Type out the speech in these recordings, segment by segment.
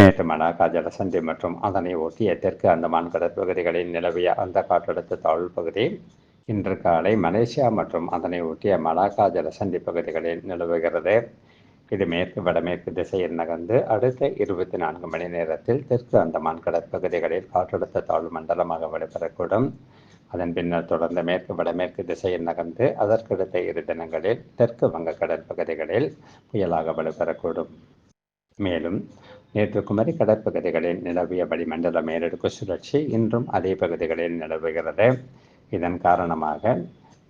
நேற்று மலாக்கா ஜலசந்தி மற்றும் அதனை ஒட்டிய தெற்கு அந்தமான் கடற்பகுதிகளில் நிலவிய அந்த காற்றழுத்த தாழ்வு பகுதி இன்று காலை மலேசியா மற்றும் அதனை ஒட்டிய மலாக்கா ஜலசந்தி பகுதிகளில் நிலவுகிறது. இது மேற்கு வடமேற்கு திசையில் நகர்ந்து அடுத்த இருபத்தி நான்கு மணி நேரத்தில் தெற்கு அந்தமான் கடற்பகுதிகளில் காற்றழுத்த தாழ்வு மண்டலமாக வலுப்பெறக்கூடும் அதன் பின்னர் தொடர்ந்து மேற்கு வடமேற்கு திசையில் நகர்ந்து அதற்கடுத்த இரு தினங்களில் தெற்கு வங்க பகுதிகளில் புயலாக வலுப்பெறக்கூடும் மேலும் நேற்று குமரி கடற்பகுதிகளில் நிலவிய வளிமண்டல மேலடுக்கு சுழற்சி இன்றும் அதே பகுதிகளில் நிலவுகிறது. இதன் காரணமாக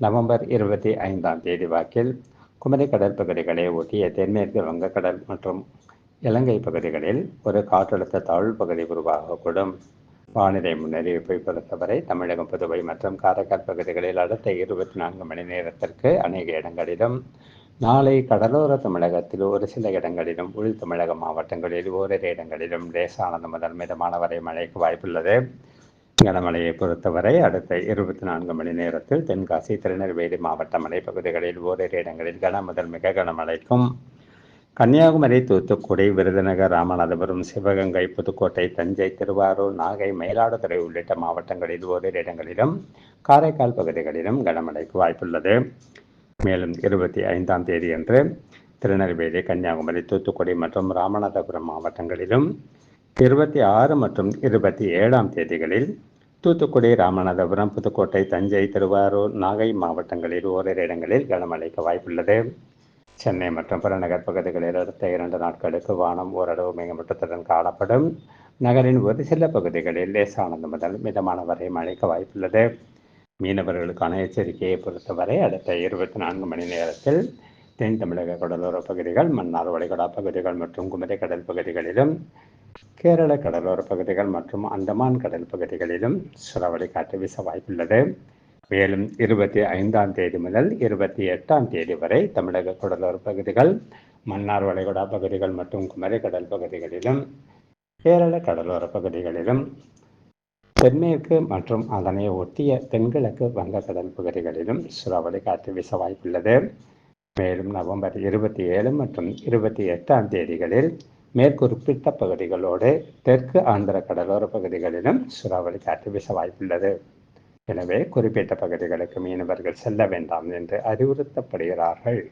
நவம்பர் இருபத்தி ஐந்தாம் தேதி வாக்கில் குமரி கடற்பகுதிகளை ஒட்டிய தென்மேற்கு வங்கக்கடல் மற்றும் இலங்கை பகுதிகளில் ஒரு காற்றழுத்த தாழ்வு பகுதி உருவாகக்கூடும். வானிலை முன்னறிவிப்பை பொறுத்தவரை தமிழகம் புதுவை மற்றும் காரைக்கால் பகுதிகளில் அடுத்த இருபத்தி நான்கு மணி நேரத்திற்கு அநேக இடங்களிலும் நாளை கடலோர தமிழகத்தில் ஒரு சில இடங்களிலும் உள் தமிழக மாவட்டங்களில் ஓரிரு இடங்களிலும் லேசானது முதல் மிதமான வரை மழைக்கு வாய்ப்புள்ளது. கனமழையை பொறுத்தவரை அடுத்த இருபத்தி நான்கு மணி நேரத்தில் தென்காசி திருநெல்வேலி மாவட்ட மலைப்பகுதிகளில் ஓரிரு இடங்களில் கன முதல் மிக கனமழைக்கும். கன்னியாகுமரி தூத்துக்குடி விருதுநகர் ராமநாதபுரம் சிவகங்கை புதுக்கோட்டை தஞ்சை திருவாரூர் நாகை மயிலாடுதுறை உள்ளிட்ட மாவட்டங்களில் ஓரிரு இடங்களிலும் காரைக்கால் பகுதிகளிலும் கனமழைக்கு வாய்ப்புள்ளது. மேலும் இருபத்தி ஐந்தாம் தேதியன்று திருநெல்வேலி கன்னியாகுமரி தூத்துக்குடி மற்றும் ராமநாதபுரம் மாவட்டங்களிலும் இருபத்தி ஆறு மற்றும் இருபத்தி ஏழாம் தேதிகளில் தூத்துக்குடி ராமநாதபுரம் புதுக்கோட்டை தஞ்சை திருவாரூர் நாகை மாவட்டங்களில் ஓரிரு இடங்களில் கனமழைக்கு வாய்ப்புள்ளது. சென்னை மற்றும் புறநகர் பகுதிகளில் அடுத்த இரண்டு நாட்களுக்கு வானம் ஓரளவு மேகமூட்டத்துடன் காணப்படும். நகரின் ஒரு சில பகுதிகளில் லேசானது முதல் மிதமான வரை மழைக்கு வாய்ப்புள்ளது. மீனவர்களுக்கான எச்சரிக்கையை பொறுத்தவரை அடுத்த இருபத்தி நான்கு மணி நேரத்தில் தென் தமிழக கடலோர பகுதிகள் மன்னார் வளைகுடா பகுதிகள் மற்றும் குமரி கடல் பகுதிகளிலும் கேரள கடலோர பகுதிகள் மற்றும் அந்தமான் கடல் பகுதிகளிலும் சுறவழி காற்று வீச வாய்ப்புள்ளது. மேலும் இருபத்தி ஐந்தாம் தேதி முதல் இருபத்தி எட்டாம் தேதி வரை தமிழக கடலோர பகுதிகள் மன்னார் வளைகுடா பகுதிகள் மற்றும் குமரி கடல் பகுதிகளிலும் கேரள கடலோர பகுதிகளிலும் தென்மேற்கு மற்றும் அதனை ஒட்டிய தென்கிழக்கு வங்கக்கடல் பகுதிகளிலும் சூறாவளி காற்று வீச வாய்ப்புள்ளது. மேலும் நவம்பர் இருபத்தி ஏழு மற்றும் இருபத்தி எட்டாம் தேதிகளில் மேற்குறிப்பிட்ட பகுதிகளோடு தெற்கு ஆந்திர கடலோர பகுதிகளிலும் சூறாவளி காற்று வீச வாய்ப்புள்ளது. எனவே குறிப்பிட்ட பகுதிகளுக்கு மீனவர்கள் செல்ல வேண்டாம் என்று அறிவுறுத்தப்படுகிறார்கள்.